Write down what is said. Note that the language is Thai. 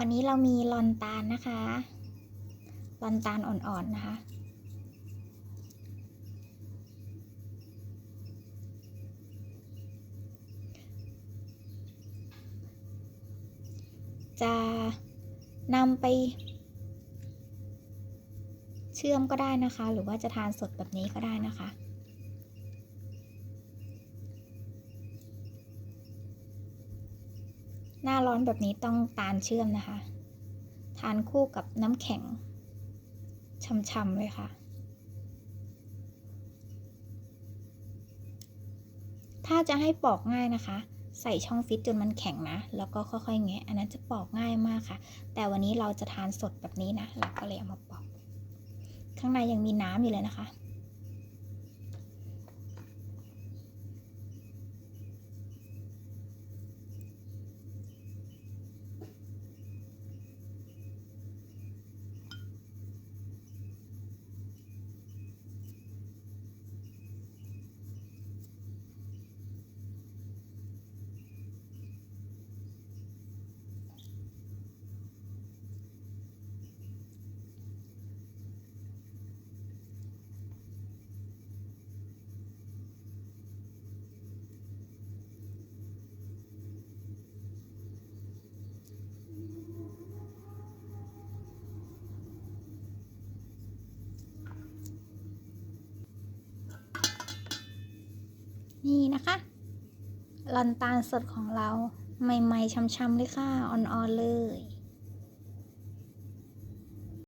วันนี้เรามีลอนตาลนะคะ ลอนตาลอ่อนๆนะคะ จะนำไป เชื่อมก็ได้นะคะ หรือว่าจะทานสดแบบนี้ก็ได้นะคะ หน้าร้อนแบบนี้ต้องตาลเชื่อมนะคะ ทานคู่กับน้ำแข็งช่ำๆเลยค่ะ ถ้าจะให้ปอกง่ายนะคะ ใส่ช่องฟิตจนมันแข็งนะ แล้วก็ค่อยๆแงะอันนั้นจะปอกง่ายมากค่ะ แต่วันนี้เราจะทานสดแบบนี้นะ เราก็เลยเอามาปอก ข้างในยังมีน้ำอยู่เลยนะคะ นี่นะคะลอนตาลสดของเราใหม่ ๆช่ำๆเลยค่ะ อ่อน ๆ เลย